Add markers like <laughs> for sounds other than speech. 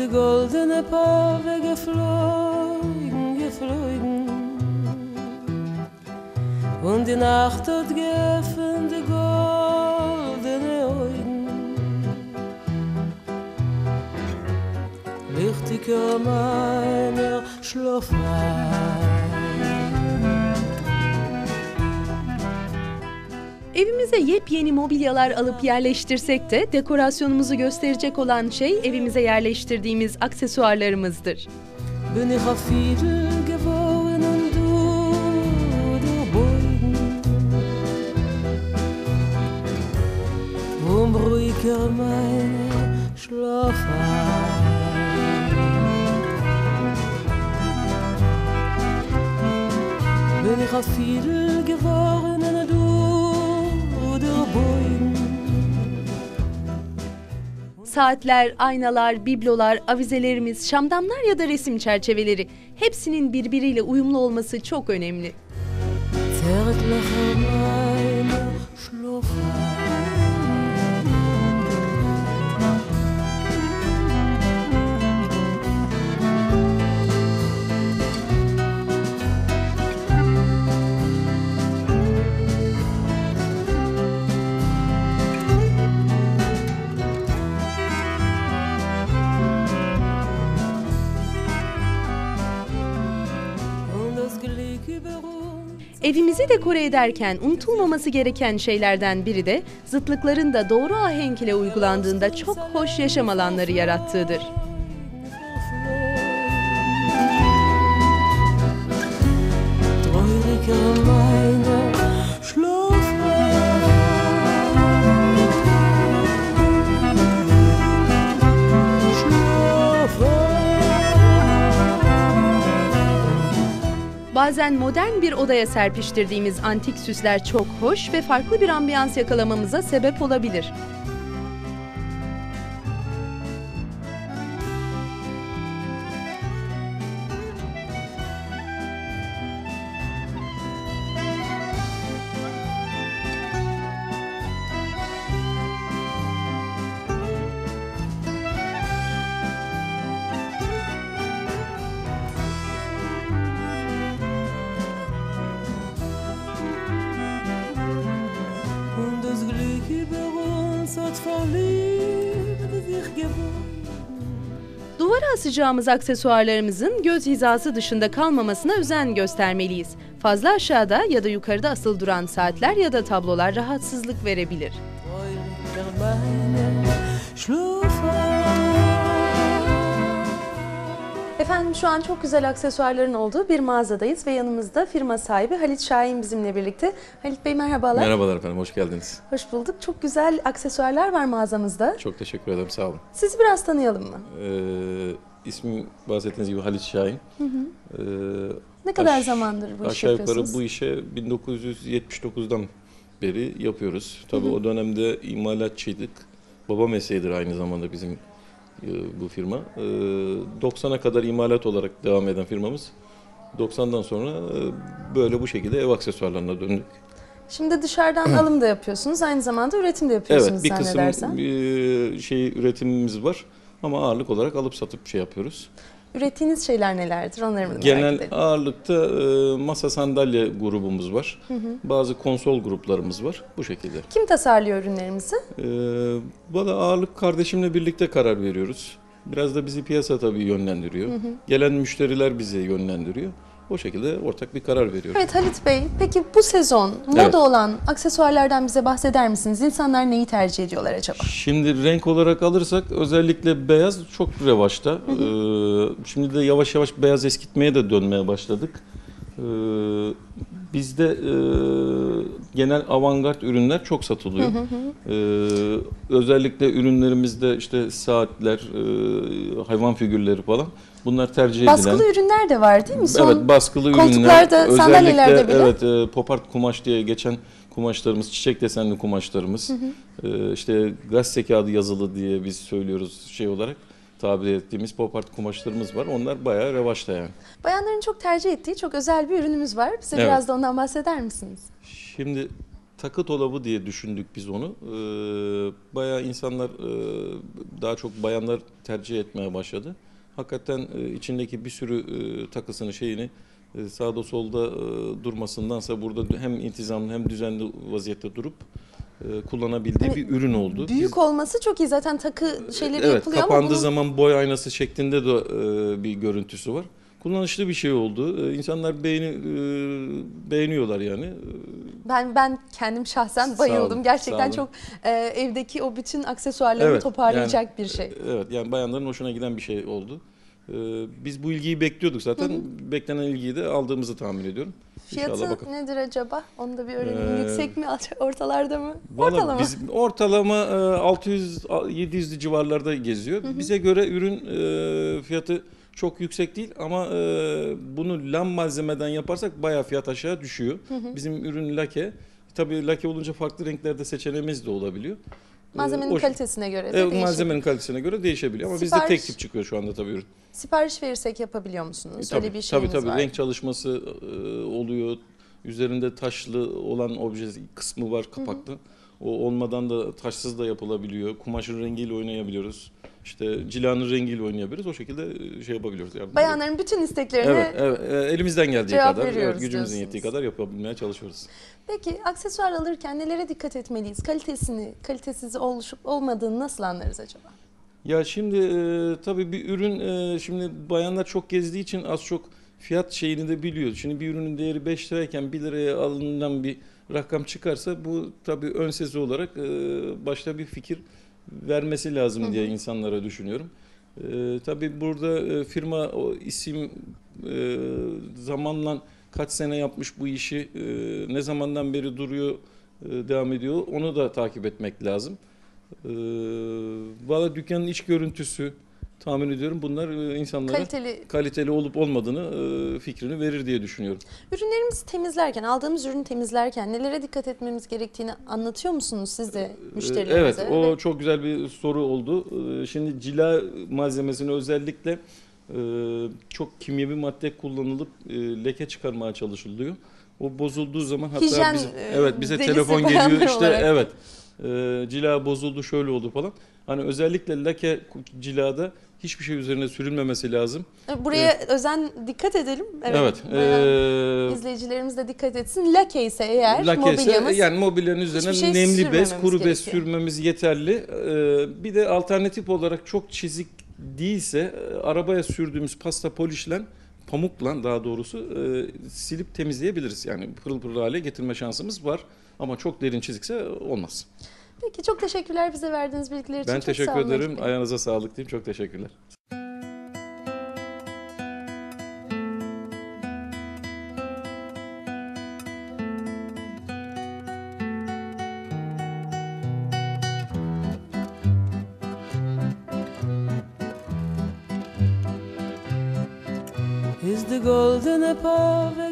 die goldene Pave geflogen, geflogen. Und die Nacht hat geöffnet die goldene Augen. Lichtiger meiner Schlaf Evimize yepyeni mobilyalar alıp yerleştirsek de dekorasyonumuzu gösterecek olan şey evimize yerleştirdiğimiz aksesuarlarımızdır. Bin ich auf Fiedel geworden Saatler, aynalar, biblolar, avizelerimiz, şamdanlar ya da resim çerçeveleri hepsinin birbiriyle uyumlu olması çok önemli. Evimizi dekore ederken unutulmaması gereken şeylerden biri de zıtlıkların da doğru ahenk ile uygulandığında çok hoş yaşam alanları yarattığıdır. Bazen modern bir odaya serpiştirdiğimiz antik süsler çok hoş ve farklı bir ambiyans yakalamamıza sebep olabilir. Über uns hat verliebt sich gewonnen. Duvara asacağımız aksesuarlarımızın göz hizası dışında kalmamasına özen göstermeliyiz. Fazla aşağıda ya da yukarıda asıl duran saatler ya da tablolar rahatsızlık verebilir. Trauriger Efendim şu an çok güzel aksesuarların olduğu bir mağazadayız ve yanımızda firma sahibi Halit Şahin bizimle birlikte. Halit Bey merhabalar. Merhabalar efendim, hoş geldiniz. Hoş bulduk. Çok güzel aksesuarlar var mağazamızda. Çok teşekkür ederim, sağ olun. Sizi biraz tanıyalım mı? Ee, ismim bahsettiğiniz gibi Halit Şahin. Ee, Ne kadar Aş- zamandır bu işi aşağı yukarı yapıyorsunuz? bu işe 1979'dan beri yapıyoruz. Tabii o dönemde imalatçıydık. Baba mesleğidir aynı zamanda bizim bu firma. Ee, 90'a kadar imalat olarak devam eden firmamız. 90'dan sonra e, böyle bu şekilde ev aksesuarlarına döndük. Şimdi dışarıdan <clears throat> alım da yapıyorsunuz. Aynı zamanda üretim de yapıyorsunuz Evet, bir kısım e, şey üretimimiz var. Ama ağırlık olarak alıp satıp şey yapıyoruz. Ürettiğiniz şeyler nelerdir? Onları merak Genel edelim. ağırlıkta e, masa sandalye grubumuz var. Bazı konsol gruplarımız var. Bu şekilde. Kim tasarlıyor ürünlerimizi? E, Valla ağırlık kardeşimle birlikte karar veriyoruz. Biraz da bizi piyasa tabii yönlendiriyor. Gelen müşteriler bizi yönlendiriyor. O şekilde ortak bir karar veriyoruz. Evet Halit Bey, peki bu sezon moda Evet. olan aksesuarlardan bize bahseder misiniz? İnsanlar neyi tercih ediyorlar acaba? Şimdi renk olarak alırsak özellikle beyaz çok revaçta. Ee, şimdi de yavaş yavaş beyaz eskitmeye de dönmeye başladık. Ee, bizde e, genel avantgard ürünler çok satılıyor. Ee, özellikle ürünlerimizde işte saatler, e, hayvan figürleri falan bunlar tercih edilen. Baskılı ürünler de var değil mi? Son Evet baskılı koltuklarda, ürünler. sandalyelerde Özellikle bile. evet e, pop art kumaş diye geçen kumaşlarımız, çiçek desenli kumaşlarımız. E, işte gazete kağıdı yazılı diye biz söylüyoruz şey olarak tabir ettiğimiz pop art kumaşlarımız var. Onlar bayağı revaçta yani. bayanların çok tercih ettiği çok özel bir ürünümüz var. Bize Evet. biraz da ondan bahseder misiniz? Şimdi takı dolabı diye düşündük biz onu. Ee, bayağı insanlar e, daha çok bayanlar tercih etmeye başladı. Hakikaten e, içindeki bir sürü e, takısını şeyini e, sağda solda e, durmasındansa burada hem intizamlı hem düzenli vaziyette durup kullanabildiği Hani bir ürün oldu. Büyük olması çok iyi. Zaten takı şeyleri evet, yapılıyor ama kapandığı bunun zaman boy aynası şeklinde de e, bir görüntüsü var. Kullanışlı bir şey oldu. E, insanlar beğeni e, beğeniyorlar yani. ben ben kendim şahsen Sağ bayıldım. olun, Gerçekten sağ olun. çok e, evdeki o bütün aksesuarlarını Evet, toparlayacak bir şey. Evet yani bayanların hoşuna giden bir şey oldu. E, biz bu ilgiyi bekliyorduk zaten. Beklenen ilgiyi de aldığımızı tahmin ediyorum. İnşallah Fiyatı bakalım. nedir acaba? Onu da bir öğrenelim. Ee, Yüksek mi? Ortalarda mı? Ortalama. Biz, ortalama e, 600-700 civarlarda geziyor. Bize göre ürün e, fiyatı çok yüksek değil ama e, bunu lam malzemeden yaparsak bayağı fiyat aşağı düşüyor. Bizim ürün lake. Tabii lake olunca farklı renklerde seçeneğimiz de olabiliyor. E, Malzemenin o- kalitesine göre de Evet, malzemenin kalitesine göre değişebiliyor ama bizde Sipariş- tek tip çıkıyor şu anda tabii ürün. Sipariş verirsek yapabiliyor musunuz? tabii, Öyle bir tabii şeyiniz tabii var. renk çalışması e, oluyor. Üzerinde taşlı olan obje kısmı var kapakta. O olmadan da taşsız da yapılabiliyor. Kumaşın rengiyle oynayabiliyoruz. İşte cilanın rengiyle oynayabiliriz. O şekilde e, şey yapabiliyoruz. Yani Bayanların bütün isteklerine Evet, evet. E, elimizden geldiği cevap kadar, evet, gücümüzün yettiği kadar yapabilmeye çalışıyoruz. Peki aksesuar alırken nelere dikkat etmeliyiz? Kalitesini, kalitesiz oluşup olmadığını nasıl anlarız acaba? Ya şimdi e, tabii bir ürün e, şimdi bayanlar çok gezdiği için az çok fiyat şeyini de biliyor. Şimdi bir ürünün değeri 5 lirayken 1 liraya alınan bir rakam çıkarsa bu tabii ön sezi olarak e, başta bir fikir vermesi lazım diye insanlara düşünüyorum. E, tabii burada e, firma o isim e, zamanla kaç sene yapmış bu işi, e, ne zamandan beri duruyor, e, devam ediyor onu da takip etmek lazım. Ee, Valla dükkanın iç görüntüsü tahmin ediyorum bunlar e, insanlara Kaliteli kaliteli olup olmadığını e, fikrini verir diye düşünüyorum. ürünlerimizi temizlerken, aldığımız ürünü temizlerken nelere dikkat etmemiz gerektiğini anlatıyor musunuz siz de Ee, müşterilerinize? Evet o Ve çok güzel bir soru oldu. Şimdi cila malzemesini özellikle e, çok kimyevi madde kullanılıp e, leke çıkarmaya çalışılıyor. O bozulduğu zaman hatta Hijyen, biz, e, evet bize telefon <laughs> geliyor işte olarak. evet e, cila bozuldu şöyle oldu falan. Hani özellikle lake cilada hiçbir şey üzerine sürülmemesi lazım. Buraya özen dikkat edelim. Evet. Evet. bayan e, izleyicilerimiz de dikkat etsin. Lake ise eğer Lake ise mobilyamız yani mobilyanın üzerine şey nemli bez, kuru bez gerekiyor. sürmemiz yeterli. Ee, bir de alternatif olarak çok çizik değilse arabaya sürdüğümüz pasta polişlen pamukla daha doğrusu e, silip temizleyebiliriz. Yani pırıl pırıl hale getirme şansımız var. Ama çok derin çizikse olmaz. Peki çok teşekkürler bize verdiğiniz bilgiler için. Ben Çok teşekkür sağ olun ederim. Bey. Ayağınıza sağlık diyeyim. Çok teşekkürler. is the golden above